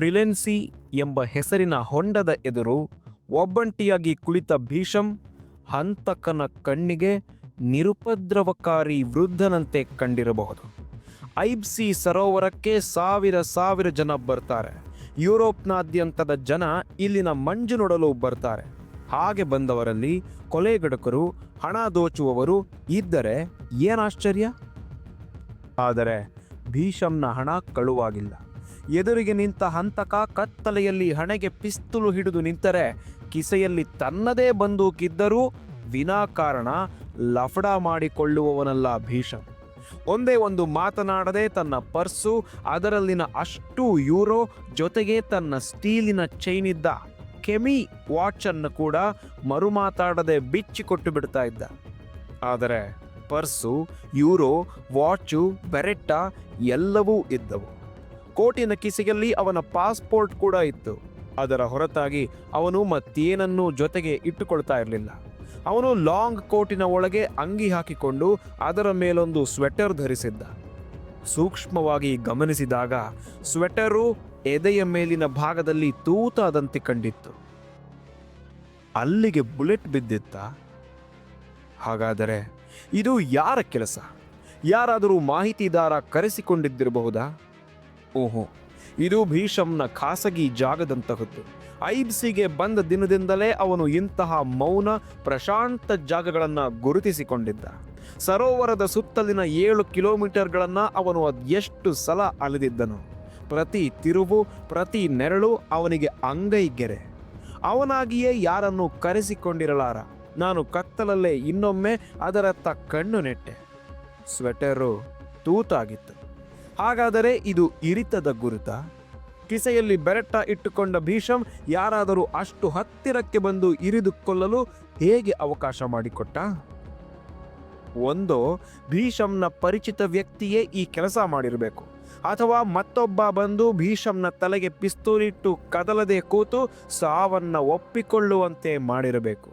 ಫ್ರಿಲೆನ್ಸಿ ಎಂಬ ಹೆಸರಿನ ಹೊಂಡದ ಎದುರು ಒಬ್ಬಂಟಿಯಾಗಿ ಕುಳಿತ ಭೀಷಂ ಹಂತಕನ ಕಣ್ಣಿಗೆ ನಿರುಪದ್ರವಕಾರಿ ವೃದ್ಧನಂತೆ ಕಂಡಿರಬಹುದು. ಐಬ್ಸಿ ಸರೋವರಕ್ಕೆ ಸಾವಿರ ಸಾವಿರ ಜನ ಬರ್ತಾರೆ. ಯುರೋಪ್ನಾದ್ಯಂತದ ಜನ ಇಲ್ಲಿನ ಮಂಜು ನೋಡಲು ಬರ್ತಾರೆ. ಹಾಗೆ ಬಂದವರಲ್ಲಿ ಕೊಲೆಗಡಕರು ಹಣ ದೋಚುವವರು ಇದ್ದರೆ ಏನಾಶ್ಚರ್ಯ ಆದರೆ ಭೀಷಂನ ಹಣ ಕಳುವಾಗಿಲ್ಲ. ಎದುರಿಗೆ ನಿಂತ ಹಂತಕ ಕತ್ತಲೆಯಲ್ಲಿ ಹಣೆಗೆ ಪಿಸ್ತುಲು ಹಿಡಿದು ನಿಂತರೆ ಕಿಸೆಯಲ್ಲಿ ತನ್ನದೇ ಬಂದೂಕಿದ್ದರೂ ವಿನಾಕಾರಣ ಲಫಡ ಮಾಡಿಕೊಳ್ಳುವವನಲ್ಲ ಭೀಷಣ. ಒಂದೇ ಒಂದು ಮಾತನಾಡದೆ ತನ್ನ ಪರ್ಸು, ಅದರಲ್ಲಿನ ಅಷ್ಟು ಯೂರೋ, ಜೊತೆಗೆ ತನ್ನ ಸ್ಟೀಲಿನ ಚೈನಿದ್ದ ಕೆಮಿ ವಾಚನ್ನು ಕೂಡ ಮರುಮಾತಾಡದೆ ಬಿಚ್ಚಿಕೊಟ್ಟು ಬಿಡ್ತಾ ಇದ್ದ. ಆದರೆ ಪರ್ಸು, ಯೂರೋ, ವಾಚು, ಬೆರೆಟ್ಟ ಎಲ್ಲವೂ ಇದ್ದವು. ಕೋಟಿನ ಕಿಸೆಯಲ್ಲಿ ಅವನ ಪಾಸ್ಪೋರ್ಟ್ ಕೂಡ ಇತ್ತು. ಅದರ ಹೊರತಾಗಿ ಅವನು ಮತ್ತೇನನ್ನೂ ಜೊತೆಗೆ ಇಟ್ಟುಕೊಳ್ತಾ ಇರಲಿಲ್ಲ. ಅವನು ಲಾಂಗ್ ಕೋಟಿನ ಒಳಗೆ ಅಂಗಿ ಹಾಕಿಕೊಂಡು ಅದರ ಮೇಲೊಂದು ಸ್ವೆಟರ್ ಧರಿಸಿದ್ದ. ಸೂಕ್ಷ್ಮವಾಗಿ ಗಮನಿಸಿದಾಗ ಸ್ವೆಟರು ಎದೆಯ ಮೇಲಿನ ಭಾಗದಲ್ಲಿ ತೂತಾದಂತೆ ಕಂಡಿತ್ತು. ಅಲ್ಲಿಗೆ ಬುಲೆಟ್ ಬಿದ್ದಿತ್ತ. ಹಾಗಾದರೆ ಇದು ಯಾರ ಕೆಲಸ? ಯಾರಾದರೂ ಮಾಹಿತಿದಾರ ಕರೆಸಿಕೊಂಡಿದ್ದಿರಬಹುದಾ? ಓಹೋ, ಇದು ಭೀಷಮ್ನ ಖಾಸಗಿ ಜಾಗದಂತಹದ್ದು. ಐಬ್ಸಿಗೆ ಬಂದ ದಿನದಿಂದಲೇ ಅವನು ಇಂತಹ ಮೌನ, ಪ್ರಶಾಂತ ಜಾಗಗಳನ್ನು ಗುರುತಿಸಿಕೊಂಡಿದ್ದ. ಸರೋವರದ ಸುತ್ತಲಿನ ಏಳು ಕಿಲೋಮೀಟರ್ಗಳನ್ನು ಅವನು ಅದೆಷ್ಟು ಸಲ ಅಲೆದಿದ್ದನು. ಪ್ರತಿ ತಿರುವು, ಪ್ರತಿ ನೆರಳು ಅವನಿಗೆ ಅಂಗೈಗೆರೆ. ಅವನಾಗಿಯೇ ಯಾರನ್ನು ಕರೆಸಿಕೊಂಡಿರಲಾರ. ನಾನು ಕತ್ತಲಲ್ಲೇ ಇನ್ನೊಮ್ಮೆ ಅದರತ್ತ ಕಣ್ಣು ನೆಟ್ಟೆ. ಸ್ವೆಟರು ತೂತಾಗಿತ್ತು. ಹಾಗಾದರೆ ಇದು ಇರಿತದ ಗುರುತ? ಕಿಸೆಯಲ್ಲಿ ಬೆರಟ್ಟ ಇಟ್ಟುಕೊಂಡ ಭೀಷಂ ಯಾರಾದರೂ ಅಷ್ಟು ಹತ್ತಿರಕ್ಕೆ ಬಂದು ಇರಿದುಕೊಳ್ಳಲು ಹೇಗೆ ಅವಕಾಶ ಮಾಡಿಕೊಟ್ಟ? ಒಂದೋ ಭೀಷಂನ ಪರಿಚಿತ ವ್ಯಕ್ತಿಯೇ ಈ ಕೆಲಸ ಮಾಡಿರಬೇಕು. ಅಥವಾ ಮತ್ತೊಬ್ಬ ಬಂದು ಭೀಷಂನ ತಲೆಗೆ ಪಿಸ್ತೂಲಿಟ್ಟು ಕದಲದೆ ಕೂತು ಸಾವನ್ನ ಒಪ್ಪಿಕೊಳ್ಳುವಂತೆ ಮಾಡಿರಬೇಕು.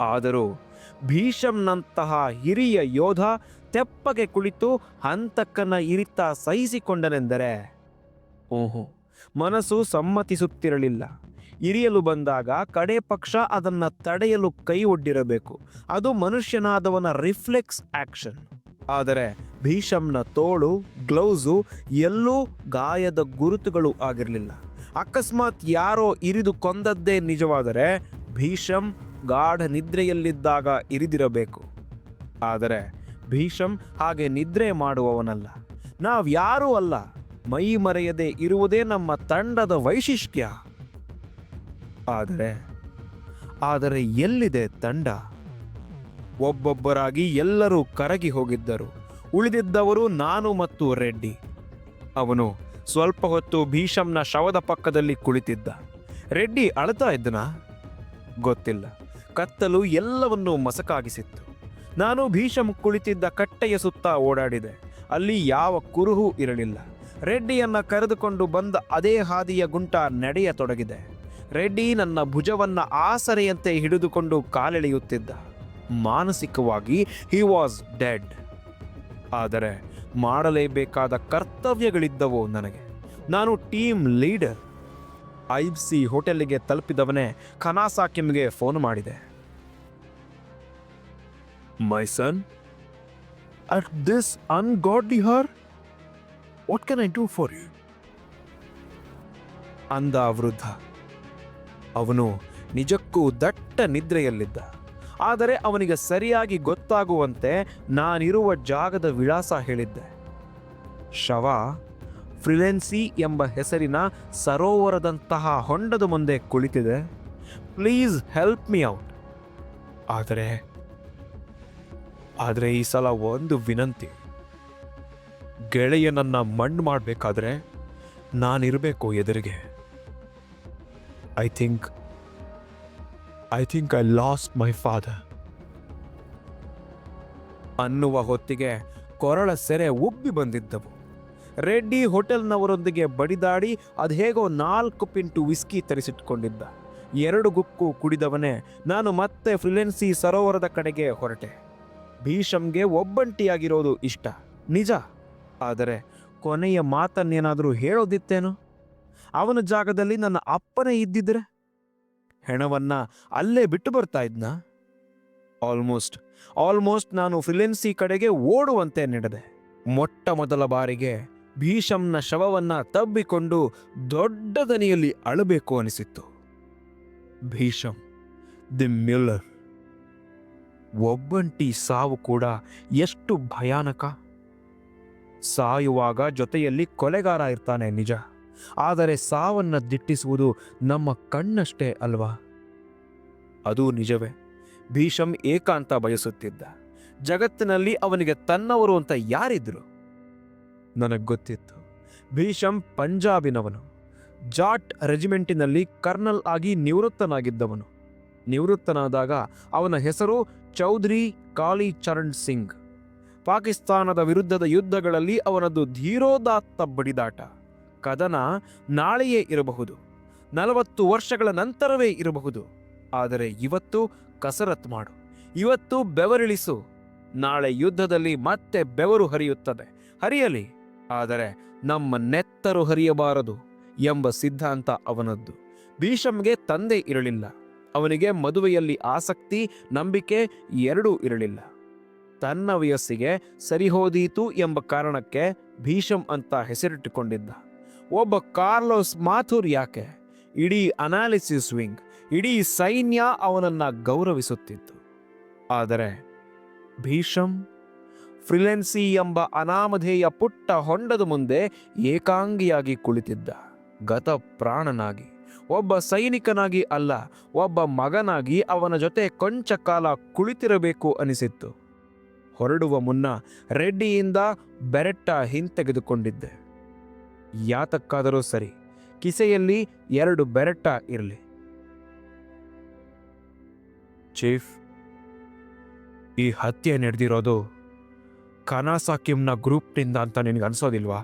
ಆದರೂ ಭೀಷಂನಂತಹ ಹಿರಿಯ ಯೋಧ ತೆಪ್ಪಗೆ ಕುಳಿತು ಹಂತಕನ ಇರಿತ ಸಹಿಸಿಕೊಂಡನೆಂದರೆ? ಓಹೋ. ಮನಸ್ಸು ಸಮ್ಮತಿಸುತ್ತಿರಲಿಲ್ಲ. ಇರಿಯಲು ಬಂದಾಗ ಕಡೆ ಪಕ್ಷ ಅದನ್ನು ತಡೆಯಲು ಕೈ ಒಡ್ಡಿರಬೇಕು. ಅದು ಮನುಷ್ಯನಾದವನ ರಿಫ್ಲೆಕ್ಸ್ ಆಕ್ಷನ್. ಆದರೆ ಭೀಷಂನ ತೋಳು ಗ್ಲೌಸು ಎಲ್ಲೂ ಗಾಯದ ಗುರುತುಗಳು ಆಗಿರಲಿಲ್ಲ. ಅಕಸ್ಮಾತ್ ಯಾರೋ ಇರಿದು ಕೊಂದದ್ದೇ ನಿಜವಾದರೆ ಭೀಷಮ್ ಗಾಢ ನಿದ್ರೆಯಲ್ಲಿದ್ದಾಗ ಇರಿದಿರಬೇಕು. ಆದರೆ ಭೀಷಂ ಹಾಗೆ ನಿದ್ರೆ ಮಾಡುವವನಲ್ಲ. ನಾವು ಯಾರೂ ಅಲ್ಲ. ಮೈ ಮರೆಯದೆ ಇರುವುದೇ ನಮ್ಮ ತಂಡದ ವೈಶಿಷ್ಟ್ಯ. ಆದರೆ ಆದರೆ ಎಲ್ಲಿದೆ ತಂಡ? ಒಬ್ಬೊಬ್ಬರಾಗಿ ಎಲ್ಲರೂ ಕರಗಿ ಹೋಗಿದ್ದರು. ಉಳಿದಿದ್ದವರು ನಾನು ಮತ್ತು ರೆಡ್ಡಿ. ಅವನು ಸ್ವಲ್ಪ ಹೊತ್ತು ಭೀಷಂನ ಶವದ ಪಕ್ಕದಲ್ಲಿ ಕುಳಿತಿದ್ದ. ರೆಡ್ಡಿ ಅಳ್ತಾ ಇದ್ದನಾ? ಗೊತ್ತಿಲ್ಲ. ಕತ್ತಲು ಎಲ್ಲವನ್ನೂ ಮಸಕಾಗಿಸಿತ್ತು. ನಾನು ಭೀಷ ಕುಳಿತಿದ್ದ ಕಟ್ಟೆಯ ಸುತ್ತ ಓಡಾಡಿದೆ. ಅಲ್ಲಿ ಯಾವ ಕುರುಹು ಇರಲಿಲ್ಲ. ರೆಡ್ಡಿಯನ್ನ ಕರೆದುಕೊಂಡು ಬಂದ ಅದೇ ಹಾದಿಯ ಗುಂಟ ನಡೆಯತೊಡಗಿದೆ. ರೆಡ್ಡಿ ನನ್ನ ಭುಜವನ್ನ ಆಸರೆಯಂತೆ ಹಿಡಿದುಕೊಂಡು ಕಾಲೆಳೆಯುತ್ತಿದ್ದ. ಮಾನಸಿಕವಾಗಿ ಹಿ ವಾಸ್ ಡೆಡ್ ಆದರೆ ಮಾಡಲೇಬೇಕಾದ ಕರ್ತವ್ಯಗಳಿದ್ದವು ನನಗೆ. ನಾನು ಟೀಮ್ ಲೀಡರ್ ಐಬ್ಸಿ ಹೋಟೆಲ್ಗೆ ತಲುಪಿದವನೇ ಖನಾಸಾಕಿಮ್ಗೆ ಫೋನ್ ಮಾಡಿದೆ. My son at this ungodly hour what can I do for you ಅಂದ ವೃದ್ಧ. ಅವನು ನಿಜಕ್ಕೂ ದಟ್ಟ ನಿದ್ರೆಯಲ್ಲಿದ್ದ. ಆದರೆ ಅವನಿಗೆ ಸರಿಯಾಗಿ ಗೊತ್ತಾಗುವಂತೆ ನಾನಿರುವ ಜಾಗದ ವಿಳಾಸ ಹೇಳಿದ್ದೆ. ಶವ ಫ್ರಿಲೆನ್ಸಿ ಎಂಬ ಹೆಸರಿನ ಸರೋವರದಂತಹ ಹೊಂಡದ ಮುಂದೆ ಕುಳಿತಿದೆ. ಪ್ಲೀಸ್ ಹೆಲ್ಪ್ ಮಿ ಔಟ್ ಆದರೆ ಆದರೆ ಈ ಸಲ ಒಂದು ವಿನಂತಿ. ಗೆಳೆಯನನ್ನು ಮಣ್ಣು ಮಾಡಬೇಕಾದ್ರೆ ನಾನಿರಬೇಕು ಎದುರಿಗೆ. I think I think I lost my father ಅನ್ನುವ ಹೊತ್ತಿಗೆ ಕೊರಳ ಸೆರೆ ಉಬ್ಬಿ ಬಂದಿದ್ದವು. ರೆಡ್ಡಿ ಹೋಟೆಲ್ನವರೊಂದಿಗೆ ಬಡಿದಾಡಿ ಅದು ಹೇಗೋ ನಾಲ್ಕು ಪಿಂಟು ವಿಸ್ಕಿ ತರಿಸಿಟ್ಕೊಂಡಿದ್ದ. ಎರಡು ಗುಕ್ಕು ಕುಡಿದವನೇ ನಾನು ಮತ್ತೆ ಫ್ರಿಲೆನ್ಸಿ ಸರೋವರದ ಕಡೆಗೆ ಹೊರಟೆ. ಭೀಷಂಗೆ ಒಬ್ಬಂಟಿಯಾಗಿರೋದು ಇಷ್ಟ. ನಿಜ. ಆದರೆ ಕೊನೆಯ ಮಾತನ್ನೇನಾದರೂ ಹೇಳೋದಿತ್ತೇನು? ಅವನ ಜಾಗದಲ್ಲಿ ನನ್ನ ಅಪ್ಪನೇ ಇದ್ದಿದ್ರೆ? ಹೆಣವನ್ನ ಅಲ್ಲೇ ಬಿಟ್ಟು ಬರ್ತಾ ಇದ್ನ? ಆಲ್ಮೋಸ್ಟ್ ಆಲ್ಮೋಸ್ಟ್ ನಾನು ಫಿಲೆನ್ಸಿ ಕಡೆಗೆ ಓಡುವಂತೆ ನಡೆದೆ. ಮೊಟ್ಟ ಮೊದಲ ಬಾರಿಗೆ ಭೀಷಂನ ಶವವನ್ನ ತಬ್ಬಿಕೊಂಡು ದೊಡ್ಡ ದನಿಯಲ್ಲಿ ಅಳಬೇಕು ಅನಿಸಿತ್ತು. Bhisham, the miller. ಒಬ್ಬಂಟಿ ಸಾವು ಕೂಡ ಎಷ್ಟು ಭಯಾನಕ. ಸಾಯುವಾಗ ಜೊತೆಯಲ್ಲಿ ಕೊಲೆಗಾರ ಇರ್ತಾನೆ ನಿಜ. ಆದರೆ ಸಾವನ್ನ ದಿಟ್ಟಿಸುವುದು ನಮ್ಮ ಕಣ್ಣಷ್ಟೇ ಅಲ್ವಾ? ಅದು ನಿಜವೇ. ಭೀಷಂ ಏಕಾಂತ ಬಯಸುತ್ತಿದ್ದ. ಜಗತ್ತಿನಲ್ಲಿ ಅವನಿಗೆ ತನ್ನವರು ಅಂತ ಯಾರಿದ್ರು? ನನಗೆ ಗೊತ್ತಿತ್ತು. ಭೀಷಂ ಪಂಜಾಬಿನವನು. ಜಾಟ್ ರೆಜಿಮೆಂಟಿನಲ್ಲಿ ಕರ್ನಲ್ ಆಗಿ ನಿವೃತ್ತನಾಗಿದ್ದವನು. ನಿವೃತ್ತನಾದಾಗ ಅವನ ಹೆಸರು ಚೌಧರಿ ಕಾಳಿ ಚರಣ್ ಸಿಂಗ್. ಪಾಕಿಸ್ತಾನದ ವಿರುದ್ಧದ ಯುದ್ಧಗಳಲ್ಲಿ ಅವನದು ಧೀರೋದಾತ್ತ ಬಡಿದಾಟ. ಕದನ ನಾಳೆಯೇ ಇರಬಹುದು. ನಲವತ್ತು ವರ್ಷಗಳ ನಂತರವೇ ಇರಬಹುದು. ಆದರೆ ಇವತ್ತು ಕಸರತ್ ಮಾಡು. ಇವತ್ತು ಬೆವರಿಳಿಸು. ನಾಳೆ ಯುದ್ಧದಲ್ಲಿ ಮತ್ತೆ ಬೆವರು ಹರಿಯುತ್ತದೆ. ಹರಿಯಲಿ. ಆದರೆ ನಮ್ಮ ನೆತ್ತರು ಹರಿಯಬಾರದು ಎಂಬ ಸಿದ್ಧಾಂತ ಅವನದ್ದು. ಭೀಷಮ್ಗೆ ತಂದೆ ಇರಲಿಲ್ಲ. ಅವನಿಗೆ ಮದುವೆಯಲ್ಲಿ ಆಸಕ್ತಿ, ನಂಬಿಕೆ ಎರಡೂ ಇರಲಿಲ್ಲ. ತನ್ನ ವಯಸ್ಸಿಗೆ ಸರಿಹೋದೀತು ಎಂಬ ಕಾರಣಕ್ಕೆ ಭೀಷಂ ಅಂತ ಹೆಸರಿಟ್ಟುಕೊಂಡಿದ್ದ. ಒಬ್ಬ ಕಾರ್ಲೋಸ್ ಮಾಥುರ್ ಯಾಕೆ? ಇಡೀ ಅನಾಲಿಸಿಸ್ ವಿಂಗ್, ಇಡೀ ಸೈನ್ಯ ಅವನನ್ನು ಗೌರವಿಸುತ್ತಿತ್ತು. ಆದರೆ ಭೀಷಂ ಫ್ರಿಲೆನ್ಸಿ ಎಂಬ ಅನಾಮಧೇಯ ಪುಟ್ಟ ಹೊಂಡದ ಮುಂದೆ ಏಕಾಂಗಿಯಾಗಿ ಕುಳಿತಿದ್ದ ಗತ ಪ್ರಾಣನಾಗಿ ಒಬ್ಬ ಸೈನಿಕನಾಗಿ ಅಲ್ಲ, ಒಬ್ಬ ಮಗನಾಗಿ ಅವನ ಜೊತೆ ಕೊಂಚ ಕಾಲ ಕುಳಿತಿರಬೇಕು ಅನಿಸಿತ್ತು. ಹೊರಡುವ ಮುನ್ನ ರೆಡ್ಡಿಯಿಂದ ಬೆರೆಟ್ಟ ಹಿಂತೆಗೆದುಕೊಂಡಿದ್ದೆ. ಯಾತಕ್ಕಾದರೂ ಸರಿ, ಕಿಸೆಯಲ್ಲಿ ಎರಡು ಬೆರೆಟ್ಟ ಇರಲಿ. ಚೀಫ್, ಈ ಹತ್ಯೆ ನಡೆದಿರೋದು ಕನಾಸಾಕಿಮ್ನ ಗ್ರೂಪ್ನಿಂದ ಅಂತ ನಿನಗೆ ಅನ್ಸೋದಿಲ್ವಾ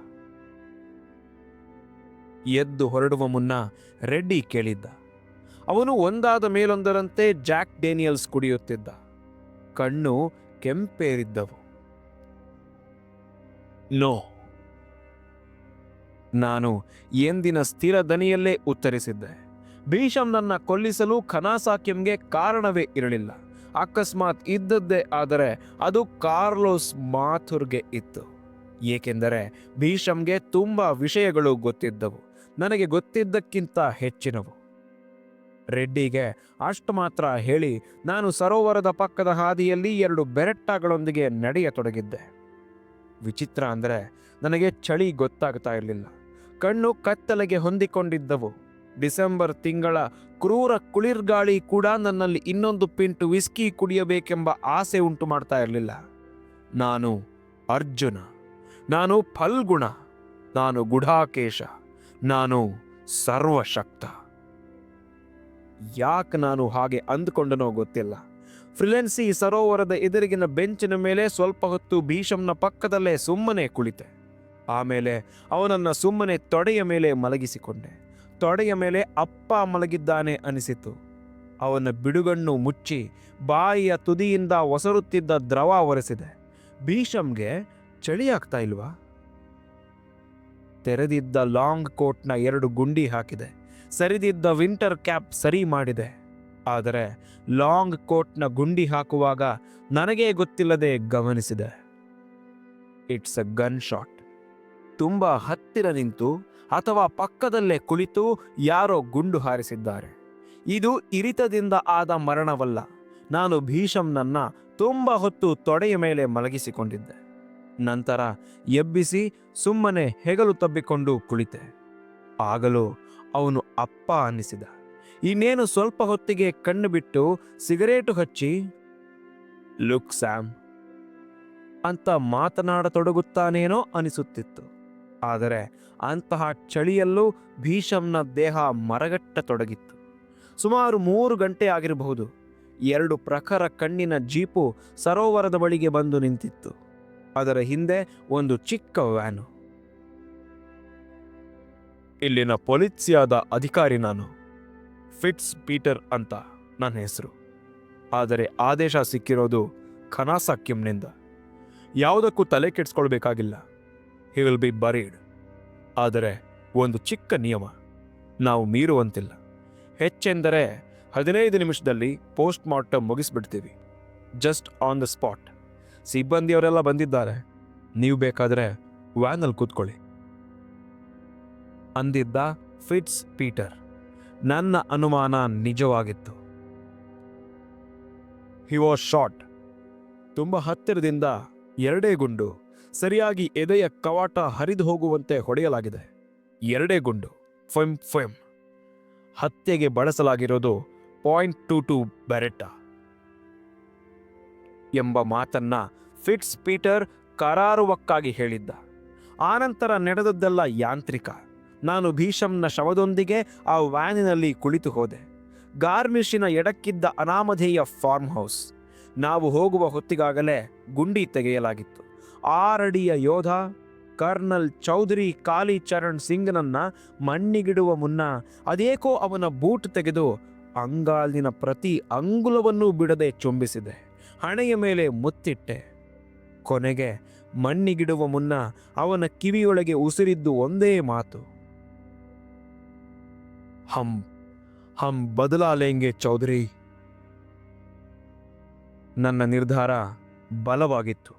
ಎದ್ದು ಹೊರಡುವ ಮುನ್ನ ರೆಡ್ಡಿ ಕೇಳಿದ್ದ. ಅವನು ಒಂದಾದ ಮೇಲೊಂದರಂತೆ ಜಾಕ್ ಡೇನಿಯಲ್ಸ್ ಕುಡಿಯುತ್ತಿದ್ದ. ಕಣ್ಣು ಕೆಂಪೇರಿದ್ದವು. ನೋ. ನಾನು ಎಂದಿನ ಸ್ಥಿರ ದನಿಯಲ್ಲೇ ಉತ್ತರಿಸಿದ್ದೆ. ಭೀಷಂ ನನ್ನ ಕೊಲ್ಲಿಸಲು ಖನಾಸಾಕ್ಯಂಗೆ ಕಾರಣವೇ ಇರಲಿಲ್ಲ. ಅಕಸ್ಮಾತ್ ಇದ್ದದ್ದೇ ಆದರೆ ಅದು ಕಾರ್ಲೋಸ್ ಮಾಥುರ್ಗೆ ಇತ್ತು. ಏಕೆಂದರೆ ಭೀಷಂಗೆ ತುಂಬ ವಿಷಯಗಳು ಗೊತ್ತಿದ್ದವು. ನನಗೆ ಗೊತ್ತಿದ್ದಕ್ಕಿಂತ ಹೆಚ್ಚಿನವು. ರೆಡ್ಡಿಗೆ ಅಷ್ಟು ಮಾತ್ರ ಹೇಳಿ ನಾನು ಸರೋವರದ ಪಕ್ಕದ ಹಾದಿಯಲ್ಲಿ ಎರಡು ಬೆರೆಟ್ಟಗಳೊಂದಿಗೆ ನಡೆಯತೊಡಗಿದ್ದೆ. ವಿಚಿತ್ರ ಅಂದರೆ ನನಗೆ ಚಳಿ ಗೊತ್ತಾಗ್ತಾ ಇರಲಿಲ್ಲ. ಕಣ್ಣು ಕತ್ತಲೆಗೆ ಹೊಂದಿಕೊಂಡಿದ್ದವು. ಡಿಸೆಂಬರ್ ತಿಂಗಳ ಕ್ರೂರ ಕುಳಿರ್ಗಾಳಿ ಕೂಡ ನನ್ನಲ್ಲಿ ಇನ್ನೊಂದು ಪಿಂಟು ವಿಸ್ಕಿ ಕುಡಿಯಬೇಕೆಂಬ ಆಸೆ ಉಂಟು ಮಾಡ್ತಾ ಇರಲಿಲ್ಲ. ನಾನು ಅರ್ಜುನ. ನಾನು ಫಲ್ಗುಣ. ನಾನು ಗುಢಾಕೇಶ. ನಾನು ಸರ್ವಶಕ್ತ. ಯಾಕೆ ನಾನು ಹಾಗೆ ಅಂದುಕೊಂಡನೋ ಗೊತ್ತಿಲ್ಲ. ಫ್ರಿಲೆನ್ಸಿ ಸರೋವರದ ಎದುರಿಗಿನ ಬೆಂಚಿನ ಮೇಲೆ ಸ್ವಲ್ಪ ಹೊತ್ತು ಭೀಷಮ್ನ ಪಕ್ಕದಲ್ಲೇ ಸುಮ್ಮನೆ ಕುಳಿತೆ. ಆಮೇಲೆ ಅವನನ್ನ ಸುಮ್ಮನೆ ತೊಡೆಯ ಮೇಲೆ ಮಲಗಿಸಿಕೊಂಡೆ. ತೊಡೆಯ ಮೇಲೆ ಅಪ್ಪ ಮಲಗಿದ್ದಾನೆ ಅನಿಸಿತು. ಅವನ ಬಿಡುಗಣ್ಣು ಮುಚ್ಚಿ ಬಾಯಿಯ ತುದಿಯಿಂದ ಒಸರುತ್ತಿದ್ದ ದ್ರವ ಒರೆಸಿದೆ. ಭೀಷಮ್ಗೆ ಚಳಿ ಆಗ್ತಾ ಇಲ್ವಾ? ತೆರೆದಿದ್ದ ಲಾಂಗ್ ಕೋಟ್ನ ಎರಡು ಗುಂಡಿ ಹಾಕಿದೆ. ಸರಿದಿದ್ದ ವಿಂಟರ್ ಕ್ಯಾಪ್ ಸರಿ ಮಾಡಿದೆ. ಆದರೆ ಲಾಂಗ್ ಕೋಟ್ನ ಗುಂಡಿ ಹಾಕುವಾಗ ನನಗೇ ಗೊತ್ತಿಲ್ಲದೆ ಗಮನಿಸಿದೆ. It's a gunshot. ತುಂಬ ಹತ್ತಿರ ನಿಂತು ಅಥವಾ ಪಕ್ಕದಲ್ಲೇ ಕುಳಿತು ಯಾರೋ ಗುಂಡು ಹಾರಿಸಿದ್ದಾರೆ. ಇದು ಇರಿತದಿಂದ ಆದ ಮರಣವಲ್ಲ. ನಾನು ಭೀಷಂನನ್ನ ತುಂಬ ಹೊತ್ತು ತೊಡೆಯ ಮೇಲೆ ಮಲಗಿಸಿಕೊಂಡಿದ್ದೆ. ನಂತರ ಎಬ್ಬಿಸಿ ಸುಮ್ಮನೆ ಹೆಗಲು ತಬ್ಬಿಕೊಂಡು ಕುಳಿತೆ. ಆಗಲೂ ಅವನು ಅಪ್ಪ ಅನ್ನಿಸಿದ. ಇನ್ನೇನು ಸ್ವಲ್ಪ ಹೊತ್ತಿಗೆ ಕಣ್ಣು ಬಿಟ್ಟು ಸಿಗರೇಟು ಹಚ್ಚಿ, ಲುಕ್, ಸ್ಯಾಮ್. ಅಂತ ಮಾತನಾಡತೊಡಗುತ್ತಾನೇನೋ ಅನಿಸುತ್ತಿತ್ತು. ಆದರೆ ಅಂತಹ ಚಳಿಯಲ್ಲೂ ಭೀಷಂನ ದೇಹ ಮರಗಟ್ಟತೊಡಗಿತ್ತು. ಸುಮಾರು ಮೂರು ಗಂಟೆ ಆಗಿರಬಹುದು. ಎರಡು ಪ್ರಖರ ಕಣ್ಣಿನ ಜೀಪು ಸರೋವರದ ಬಳಿಗೆ ಬಂದು ನಿಂತಿತ್ತು. ಅದರ ಹಿಂದೆ ಒಂದು ಚಿಕ್ಕ ವ್ಯಾನು. ಇಲ್ಲಿನ ಪೊಲಿತ್ಸಿಯಾದ ಅಧಿಕಾರಿ ನಾನು. ಫಿಟ್ಸ್ ಪೀಟರ್ ಅಂತ ನನ್ನ ಹೆಸರು. ಆದರೆ ಆದೇಶ ಸಿಕ್ಕಿರೋದು ಖನಾಸಾಕ್ಯಂನಿಂದ ಯಾವುದಕ್ಕೂ ತಲೆ ಕೆಡಿಸ್ಕೊಳ್ಬೇಕಾಗಿಲ್ಲ. ಹಿ ವಿಲ್ ಬಿ ಬರೀಡ್ ಆದರೆ ಒಂದು ಚಿಕ್ಕ ನಿಯಮ. ನಾವು ಮೀರುವಂತಿಲ್ಲ. ಹೆಚ್ಚೆಂದರೆ ಹದಿನೈದು ನಿಮಿಷದಲ್ಲಿ ಪೋಸ್ಟ್ ಮಾರ್ಟಮ್ ಮುಗಿಸ್ಬಿಡ್ತೀವಿ. ಜಸ್ಟ್ ಆನ್ ದ ಸ್ಪಾಟ್ ಸಿಬ್ಬಂದಿಯವರೆಲ್ಲ ಬಂದಿದ್ದಾರೆ. ನೀವು ಬೇಕಾದರೆ ವ್ಯಾನಲ್ಲಿ ಕೂತ್ಕೊಳ್ಳಿ. ಅಂದಿದ್ದ ಫಿಟ್ಸ್ ಪೀಟರ್, ನನ್ನ ಅನುಮಾನ ನಿಜವಾಗಿತ್ತು. ಹಿ ವಾಸ್ ಶಾಟ್ ತುಂಬ ಹತ್ತಿರದಿಂದ ಎರಡೇ ಗುಂಡು, ಸರಿಯಾಗಿ ಎದೆಯ ಕವಾಟ ಹರಿದು ಹೋಗುವಂತೆ ಹೊಡೆಯಲಾಗಿದೆ. ಎರಡೇ ಗುಂಡು ಫೆಮ್ ಫೆಮ್ ಹತ್ಯೆಗೆ ಬಳಸಲಾಗಿರೋದು ಪಾಯಿಂಟ್ ಟು ಟು ಬೆರೆಟಾ ಎಂಬ ಮಾತನ್ನ ಫಿಟ್ಸ್ ಪೀಟರ್ ಕರಾರುವಕ್ಕಾಗಿ ಹೇಳಿದ್ದ. ಆನಂತರ ನಡೆದದ್ದೆಲ್ಲ ಯಾಂತ್ರಿಕ. ನಾನು ಭೀಷಂನ ಶವದೊಂದಿಗೆ ಆ ವ್ಯಾನಿನಲ್ಲಿ ಕುಳಿತು ಹೋದೆ. ಗಾರ್ಮಿಶಿನ ಎಡಕ್ಕಿದ್ದ ಅನಾಮಧೇಯ ಫಾರ್ಮ್ ಹೌಸ್. ನಾವು ಹೋಗುವ ಹೊತ್ತಿಗಾಗಲೇ ಗುಂಡಿ ತೆಗೆಯಲಾಗಿತ್ತು. ಆರಡಿಯ ಯೋಧ, ಕರ್ನಲ್ ಚೌಧರಿ ಕಾಲಿಚರಣ್ ಸಿಂಗ್ನನ್ನ ಮಣ್ಣಿಗಿಡುವ ಮುನ್ನ ಅದೇಕೋ ಅವನ ಬೂಟ್ ತೆಗೆದು ಅಂಗಾಲಿನ ಪ್ರತಿ ಅಂಗುಲವನ್ನೂ ಬಿಡದೆ ಚುಂಬಿಸಿದೆ. ಹಣೆಯ ಮೇಲೆ ಮುತ್ತಿಟ್ಟೆ. ಕೊನೆಗೆ ಮಣ್ಣಿಗಿಡುವ ಮುನ್ನ ಅವನ ಕಿವಿಯೊಳಗೆ ಉಸಿರಿದ್ದು ಒಂದೇ ಮಾತು. ಹಂ ಹಂ ಬದಲಾಲೆಂಗೆ ಚೌಧರಿ. ನನ್ನ ನಿರ್ಧಾರ ಬಲವಾಗಿತ್ತು.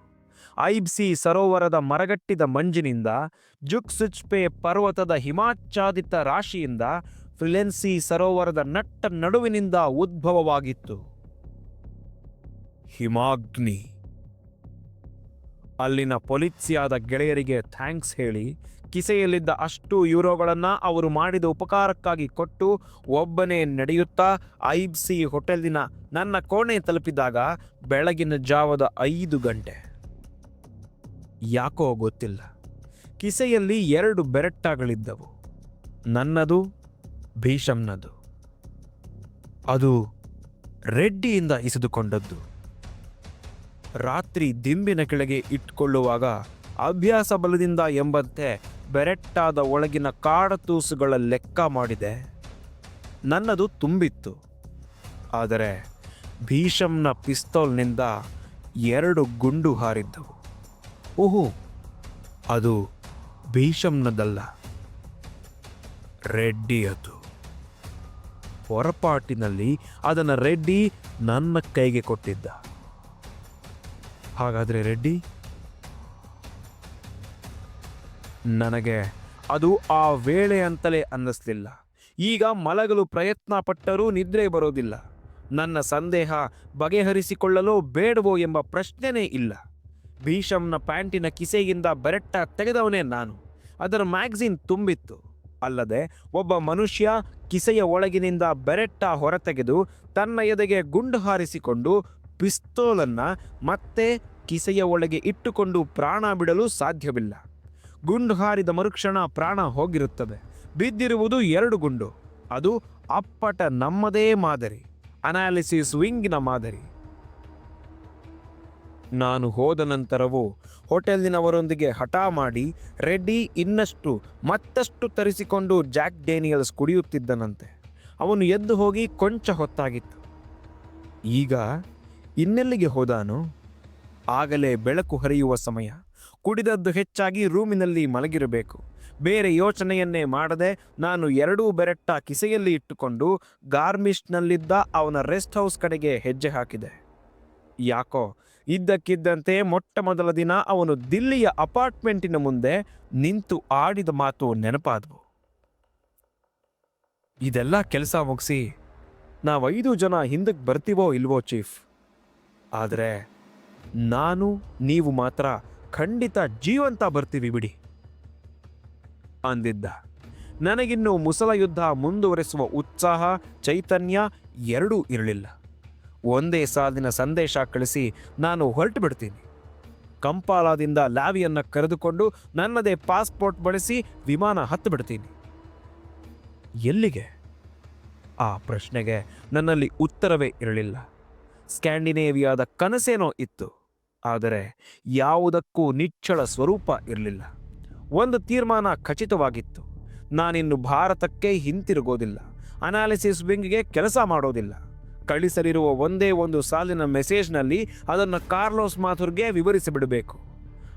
ಐಬ್ಸಿ ಸರೋವರದ ಮರಗಟ್ಟಿದ ಮಂಜಿನಿಂದ, ಜುಕ್ಸುಚ್ಪೆ ಪರ್ವತದ ಹಿಮಾಚ್ಛಾದಿತ ರಾಶಿಯಿಂದ ಫ್ರಿಲೆನ್ಸಿ ಸರೋವರದ ನಟ್ಟ ನಡುವಿನಿಂದ ಉದ್ಭವವಾಗಿತ್ತು. ಹಿಮಾಗ್ನಿ. ಅಲ್ಲಿನ ಪೊಲಿತ್ಸಿಯಾದ ಗೆಳೆಯರಿಗೆ ಥ್ಯಾಂಕ್ಸ್ ಹೇಳಿ, ಕಿಸೆಯಲ್ಲಿದ್ದ ಅಷ್ಟು ಯೂರೋಗಳನ್ನ ಅವರು ಮಾಡಿದ ಉಪಕಾರಕ್ಕಾಗಿ ಕೊಟ್ಟು ಒಬ್ಬನೇ ನಡೆಯುತ್ತಾ ಐಬ್ಸಿ ಹೋಟೆಲಿನ ನನ್ನ ಕೋಣೆ ತಲುಪಿದಾಗ ಬೆಳಗಿನ ಜಾವದ ಐದು ಗಂಟೆ. ಯಾಕೋ ಗೊತ್ತಿಲ್ಲ. ಕಿಸೆಯಲ್ಲಿ ಎರಡು ಬೆರೆಟ್ಟಾಗಳಿದ್ದವು. ನನ್ನದು, ಭೀಷಮ್ನದು. ಅದು ರೆಡ್ಡಿಯಿಂದ ಇಸಿದುಕೊಂಡದ್ದು. ರಾತ್ರಿ ದಿಂಬಿನ ಕೆಳಗೆ ಇಟ್ಕೊಳ್ಳುವಾಗ ಅಭ್ಯಾಸ ಬಲದಿಂದ ಎಂಬಂತೆ ಬೆರೆಟ್ಟಾದ ಒಳಗಿನ ಕಾಡತೂಸುಗಳ ಲೆಕ್ಕ ಮಾಡಿದೆ. ನನ್ನದು ತುಂಬಿತ್ತು. ಆದರೆ ಭೀಷಮ್ನ ಪಿಸ್ತೋಲ್ನಿಂದ ಎರಡು ಗುಂಡು ಹಾರಿದ್ದವು. ಓಹೋ, ಅದು ಭೀಷಮ್ನದಲ್ಲ. ರೆಡ್ಡಿಯದು ಹೊರಪಾಟಿನಲ್ಲಿ ಅದನ್ನು ರೆಡ್ಡಿ ನನ್ನ ಕೈಗೆ ಕೊಟ್ಟಿದ್ದ. ಹಾಗಾದರೆ ರೆಡ್ಡಿ? ನನಗೆ ಅದು ಆ ವೇಳೆ ಅಂತಲೇ ಅನ್ನಿಸ್ಲಿಲ್ಲ. ಈಗ ಮಲಗಲು ಪ್ರಯತ್ನ ಪಟ್ಟರೂ ನಿದ್ರೆ ಬರೋದಿಲ್ಲ. ನನ್ನ ಸಂದೇಹ ಬಗೆಹರಿಸಿಕೊಳ್ಳಲು ಬೇಡವೋ ಎಂಬ ಪ್ರಶ್ನೆನೇ ಇಲ್ಲ. ಭೀಷಮ್ನ ಪ್ಯಾಂಟಿನ ಕಿಸೆಯಿಂದ ಬೆರೆಟ್ಟ ತೆಗೆದವನೇ ನಾನು. ಅದರ ಮ್ಯಾಗ್ಝಿನ್ ತುಂಬಿತ್ತು. ಅಲ್ಲದೆ ಒಬ್ಬ ಮನುಷ್ಯ ಕಿಸೆಯ ಒಳಗಿನಿಂದ ಬೆರೆಟ್ಟ ಹೊರತೆಗೆದು ತನ್ನ ಎದೆಗೆ ಗುಂಡು ಹಾರಿಸಿಕೊಂಡು ಪಿಸ್ತೂಲನ್ನ ಮತ್ತೆ ಕಿಸೆಯ ಒಳಗೆ ಇಟ್ಟುಕೊಂಡು ಪ್ರಾಣ ಬಿಡಲು ಸಾಧ್ಯವಿಲ್ಲ. ಗುಂಡು ಹಾರಿದ ಮರುಕ್ಷಣ ಪ್ರಾಣ ಹೋಗಿರುತ್ತದೆ. ಬಿದ್ದಿರುವುದು ಎರಡು ಗುಂಡು. ಅದು ಅಪ್ಪಟ ನಮ್ಮದೇ ಮಾದರಿ. ಅನಾಲಿಸಿಸ್ ವಿಂಗಿನ ಮಾದರಿ. ನಾನು ಹೋದ ನಂತರವೂ ಹೋಟೆಲಿನವರೊಂದಿಗೆ ಹಠ ಮಾಡಿ ರೆಡ್ಡಿ ಇನ್ನಷ್ಟು ಮತ್ತಷ್ಟು ತರಿಸಿಕೊಂಡು ಜಾಕ್ ಡೇನಿಯಲ್ಸ್ ಕುಡಿಯುತ್ತಿದ್ದನಂತೆ. ಅವನು ಎದ್ದು ಹೋಗಿ ಕೊಂಚ ಹೊತ್ತಾಗಿತ್ತು. ಈಗ ಇನ್ನೆಲ್ಲಿಗೆ ಹೋದಾನು? ಆಗಲೇ ಬೆಳಕು ಹರಿಯುವ ಸಮಯ. ಕುಡಿದದ್ದು ಹೆಚ್ಚಾಗಿ ರೂಮಿನಲ್ಲಿ ಮಲಗಿರಬೇಕು. ಬೇರೆ ಯೋಚನೆಯನ್ನೇ ಮಾಡದೆ ನಾನು ಎರಡೂ ಬೆರೆಟ್ಟ ಕಿಸೆಯಲ್ಲಿ ಇಟ್ಟುಕೊಂಡು ಗಾರ್ಮಿಸ್ಟ್ನಲ್ಲಿದ್ದ ಅವನ ರೆಸ್ಟ್ ಹೌಸ್ ಕಡೆಗೆ ಹೆಜ್ಜೆ ಹಾಕಿದೆ. ಯಾಕೋ, ಇದ್ದಕ್ಕಿದ್ದಂತೆ ಮೊಟ್ಟ ಮೊದಲ ದಿನ ಅವನು ದಿಲ್ಲಿಯ ಅಪಾರ್ಟ್ಮೆಂಟಿನ ಮುಂದೆ ನಿಂತು ಆಡಿದ ಮಾತು ನೆನಪಾದವು. ಇದೆಲ್ಲ ಕೆಲಸ ಮುಗಿಸಿ ನಾವೈದು ಜನ ಹಿಂದಕ್ಕೆ ಬರ್ತೀವೋ ಇಲ್ವೋ ಚೀಫ್? ಆದರೆ ನಾನು, ನೀವು ಮಾತ್ರ ಖಂಡಿತ ಜೀವಂತ ಬರ್ತೀವಿ ಬಿಡಿ. ಅಂದಿದ್ದ. ನನಗಿನ್ನು ಮುಸಲ ಯುದ್ಧ ಮುಂದುವರೆಸುವ ಉತ್ಸಾಹ, ಚೈತನ್ಯ ಎರಡೂ ಇರಲಿಲ್ಲ. ಒಂದೇ ಸಾಲಿನ ಸಂದೇಶ ಕಳಿಸಿ ನಾನು ಹೊರಟು ಬಿಡ್ತೀನಿ. ಕಂಪಾಲಾದಿಂದ ಲಾವಿಯನ್ನು ಕರೆದುಕೊಂಡು ನನ್ನದೇ ಪಾಸ್ಪೋರ್ಟ್ ಬಳಸಿ ವಿಮಾನ ಹತ್ತು ಬಿಡ್ತೀನಿ. ಎಲ್ಲಿಗೆ? ಆ ಪ್ರಶ್ನೆಗೆ ನನ್ನಲ್ಲಿ ಉತ್ತರವೇ ಇರಲಿಲ್ಲ. ಸ್ಕ್ಯಾಂಡಿನೇವಿಯಾದ ಕನಸೇನೋ ಇತ್ತು, ಆದರೆ ಯಾವುದಕ್ಕೂ ನಿಚ್ಚಳ ಸ್ವರೂಪ ಇರಲಿಲ್ಲ. ಒಂದು ತೀರ್ಮಾನ ಖಚಿತವಾಗಿತ್ತು. ನಾನಿನ್ನು ಭಾರತಕ್ಕೆ ಹಿಂತಿರುಗೋದಿಲ್ಲ. ಅನಾಲಿಸಿಸ್ ವಿಂಗ್ಗೆ ಕೆಲಸ ಮಾಡೋದಿಲ್ಲ. ಕಳಿಸಲಿರುವ ಒಂದೇ ಒಂದು ಸಾಲಿನ ಮೆಸೇಜ್ನಲ್ಲಿ ಅದನ್ನು ಕಾರ್ಲೋಸ್ ಮಾಥುರ್ಗೆ ವಿವರಿಸಿಬಿಡಬೇಕು.